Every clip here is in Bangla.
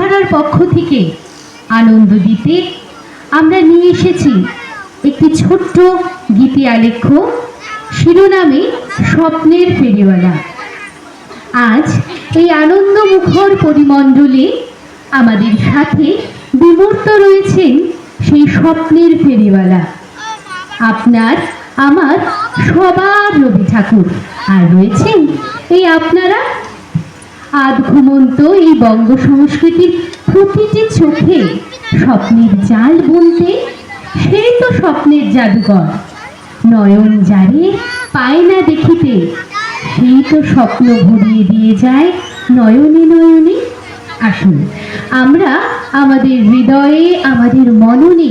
মূলধারার পক্ষ থেকে আনন্দ দিতে আমরা নিয়ে এসেছি একটি ছোট্ট গীতি আলেখ্য, শিরোনামে স্বপ্নের ফেরিওয়ালা। আজ এই আনন্দ মুখর পরিমণ্ডলে আমাদের সাথে বিমূর্ত রয়েছেন সেই স্বপ্নের ফেরিওয়ালা। আপনার, আমার সবার রবি ঠাকুর। আর রয়েছেন এই আপনারা আধ ঘুমন্ত এই বঙ্গ সংস্কৃতির প্রতিটি চোখে স্বপ্নের জাল বুনতে, সেই তো স্বপ্নের জাদুকর নয়ন জারে পায় না দেখিতে, সেই তো স্বপ্ন ভরিয়ে দিয়ে যায় নয়নে নয়নে আসুন। আমরা আমাদের হৃদয়ে, আমাদের মননে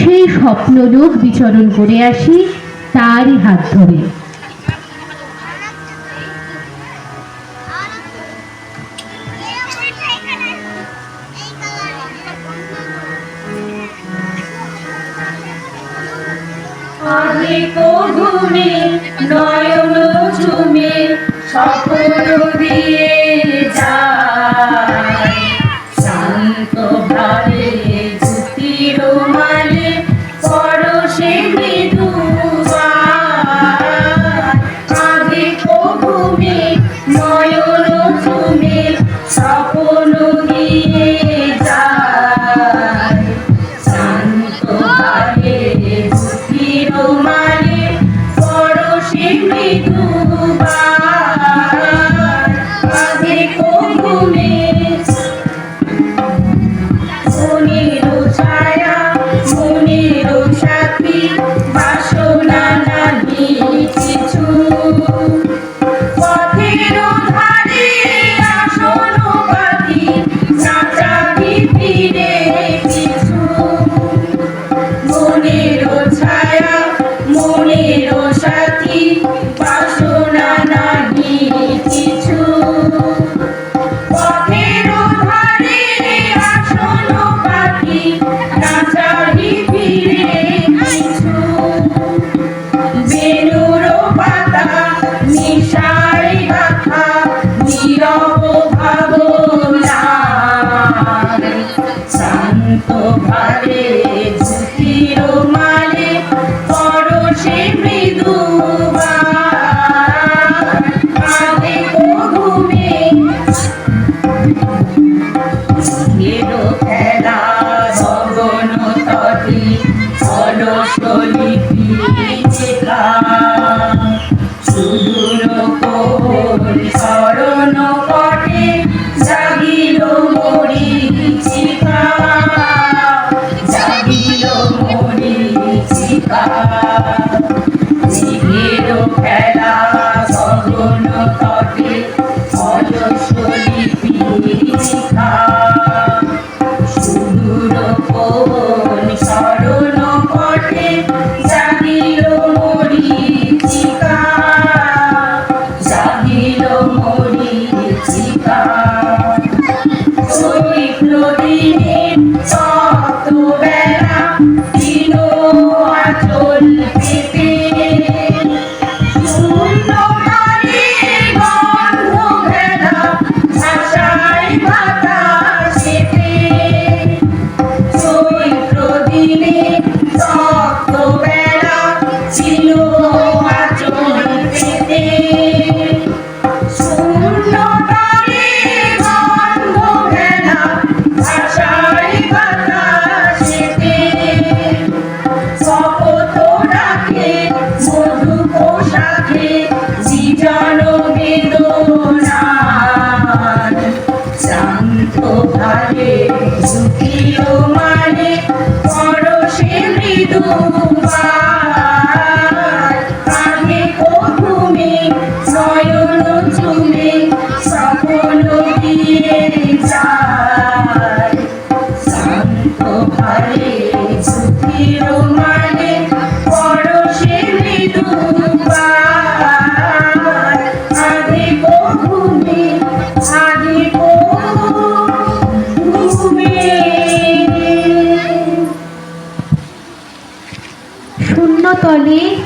সেই স্বপ্নলোক বিচরণ করে আসি তারই হাত ধরে। স্বপ্ন সুদূর কোন শরণ পটে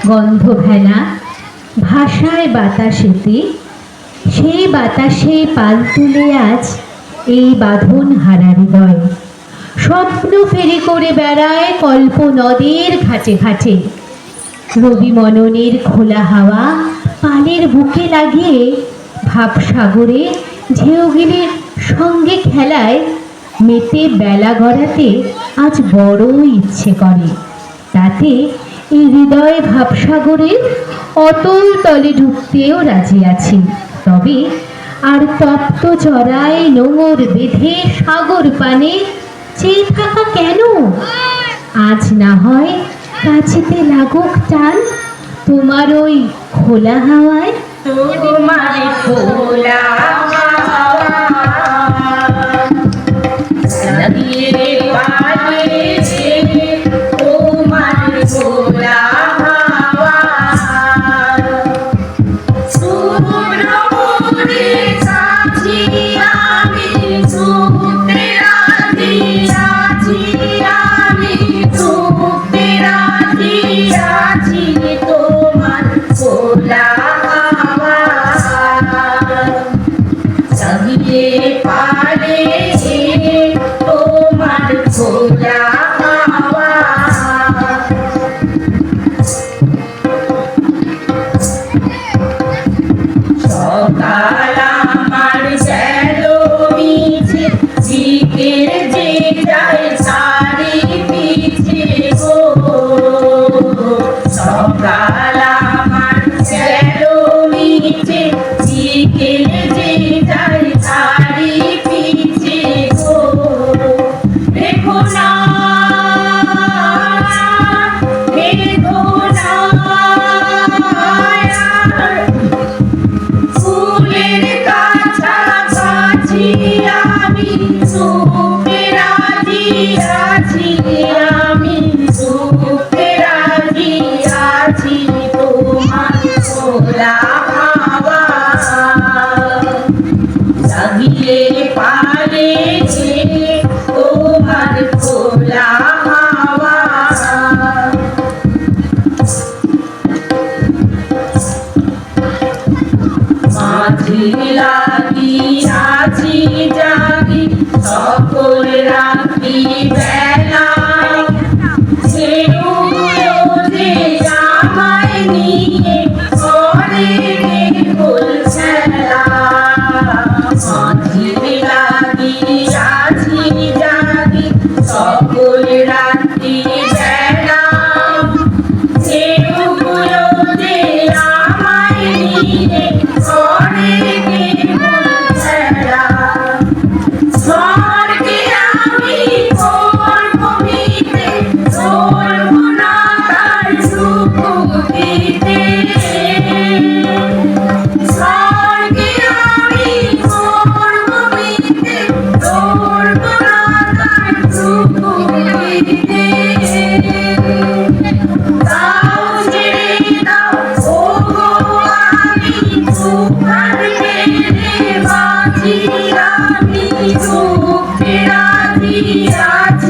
গন্ধ ভেলা ভাষায় বাতাসেতে সেই বাতাসে পাল তুলে আজ এই বাঁধন হারা হৃদয়। স্বপ্ন ফেরি করে বেড়ায় কল্প নদের ঘাটে ঘাটে। রবি মননের খোলা হাওয়া পানের বুকে লাগিয়ে ভাবসাগরে ঢেউগিলির সঙ্গে খেলায় মেতে বেলা গড়াতে আজ বড় ইচ্ছে করে। তাতে এই হৃদয় ভাবসাগরের অতল তলে ঢুকতেও রাজি আছি। তবে আর তপ্ত চড়ায় নোঙর বেঁধে সাগর পানে চেয়ে থাকা কেন? আজ না হয় কাছেতে লাগুক টান তোমার ওই খোলা হাওয়ায়। তোমার খোলা লাগিয়ে লাগিয়ে পারে তোমার খোলা হাওয়া। মাঝি লাগি আছি জাগি সকল রাখি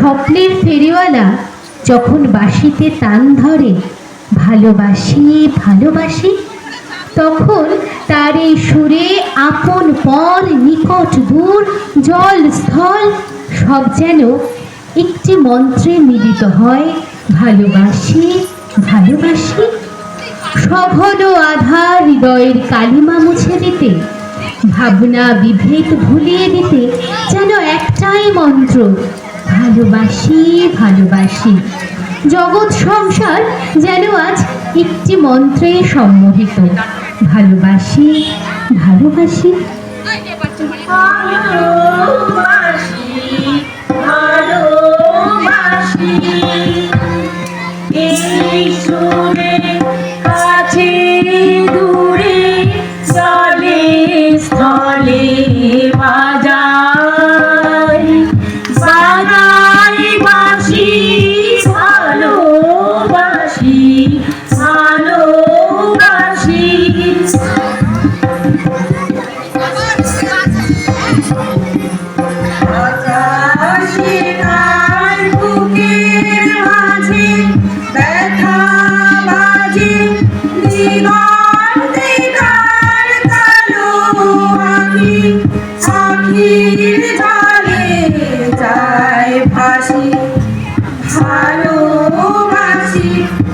স্বপ্নের ফেরিওয়ালা যখন বাঁশিতে তান ধরে, ভালোবাসি ভালোবাসি, তখন তার এই সুরে আপন পর নিকট দূর, জল স্থল, সব যেন একটি মন্ত্রে মিলিত হয়, ভালোবাসি ভালোবাসি। সঘন আধার হৃদয়ের কালিমা মুছে দিতে, ভাবনা বিভেদ ভুলিয়ে দিতে, যেন একটাই মন্ত্র ভালোবাসি ভালোবাসি। জগৎ সংসার যেন আজ একটি মন্ত্রে সম্মোহিত। ভালোবাসি ভালোবাসি। ভালোবাসি ভালোবাসি।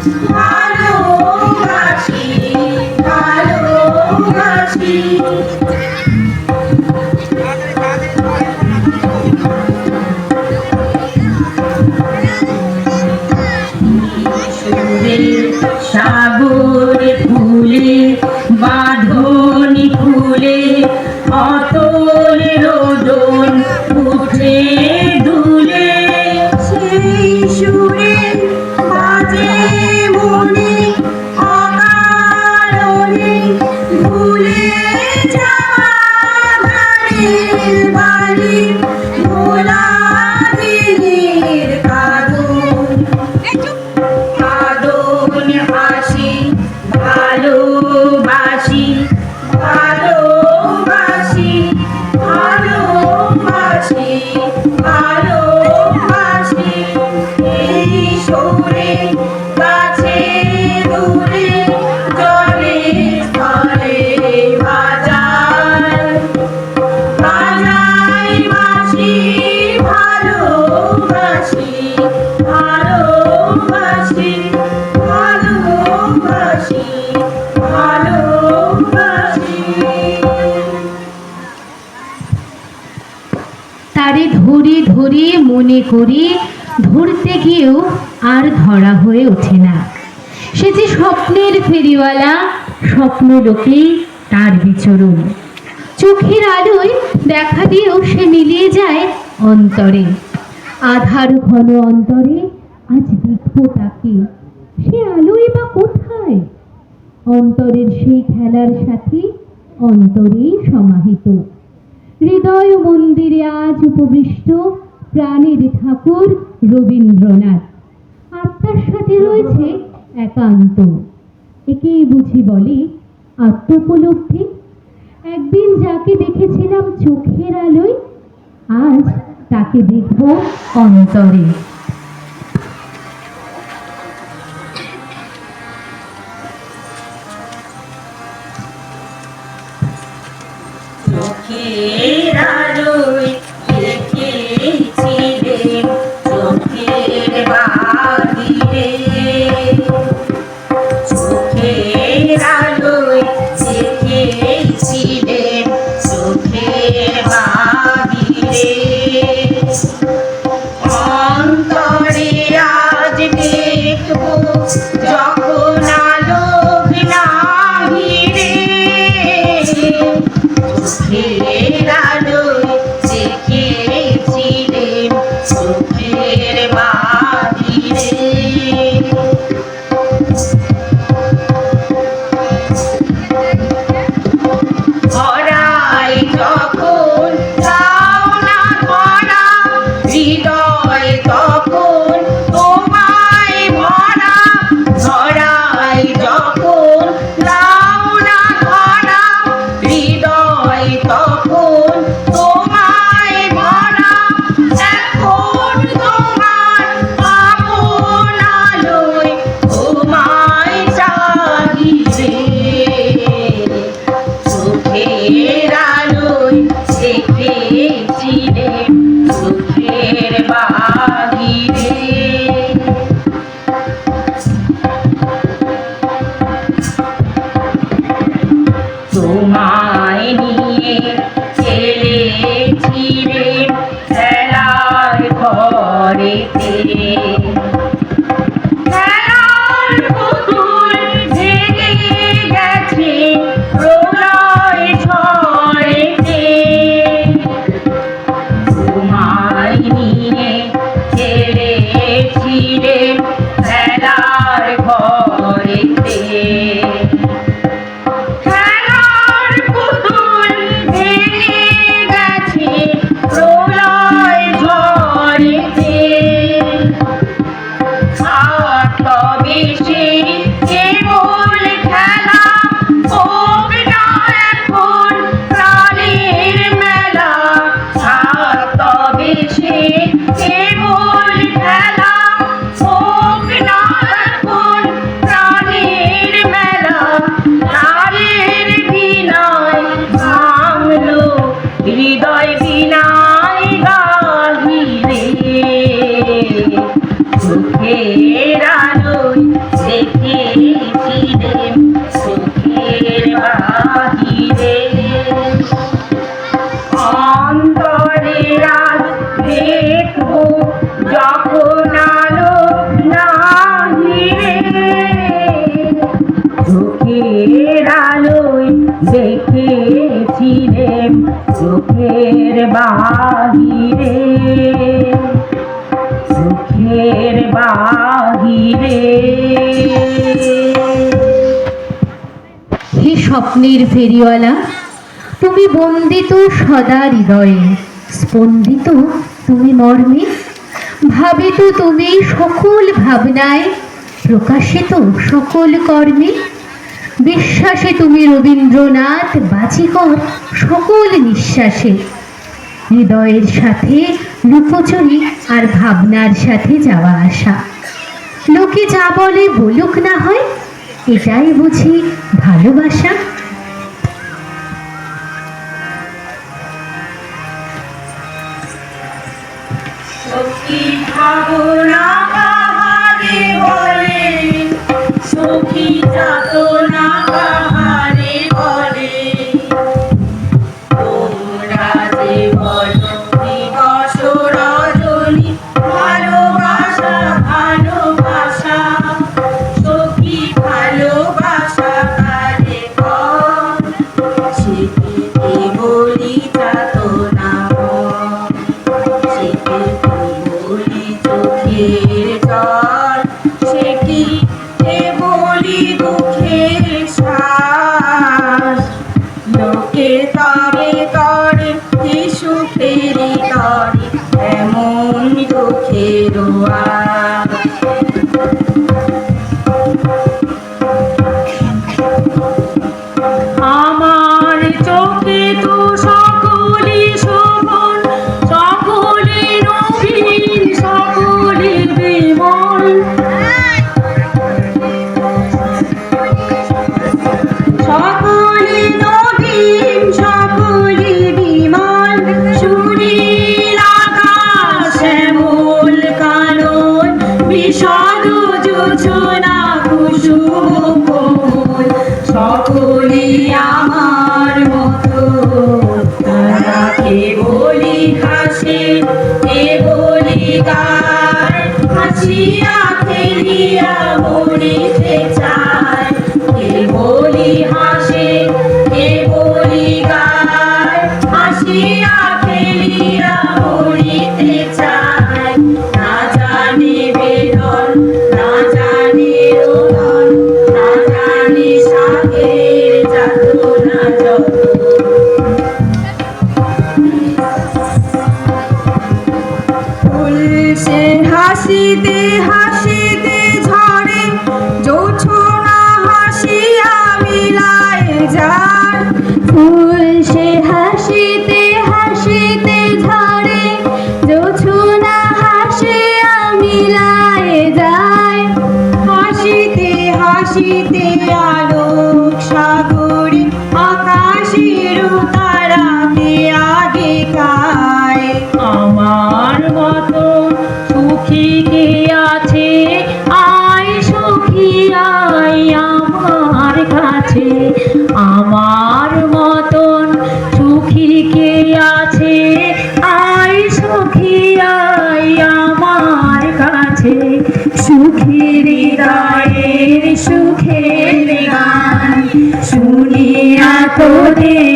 ভালোবাসি মনে করি, ধরতে গিয়েও আর ধরা হয়ে ওঠে না। সে যে স্বপ্নের ফেরিওয়ালা, স্বপ্ন লোকে তার বিচরণ। চোখের আলোয় দেখা দিয়েও সে মিলিয়ে যায় অন্তরে। আধার ঘন অন্তরে আজ দেখব তাকে। সে আলোয় বা কোথায়? অন্তরের সেই খেলার সাথে অন্তরেই সমাহিত। হৃদয় মন্দিরে আজ উপবিষ্ট প্রাণের ঠাকুর রবীন্দ্রনাথ। আত্মার সাথে রয়েছে একান্ত। একেই বুঝি বলে আত্মোপলব্ধি। একদিন যাকে দেখেছিলাম চোখের আলোয়, আজ তাকে দেখব অন্তরে। স্বপ্নের ফেরিওয়ালা। তুমি বন্দিত সদা হৃদয়ে, স্পন্দিত তুমি মর্মে। ভাবিত তুমি সকল ভাবনায়, প্রকাশিত সকল কর্মে। বিশ্বাসে তুমি রবীন্দ্রনাথ বাচিকর সকল নিঃশ্বাসে। হৃদয়ের সাথে লুকোচুরি আর ভাবনার সাথে যাওয়া আসা। লোকে যা বলে বলুক না হয়, এটাই বুঝি ভালোবাসা। হাসিতে আলো Yeah.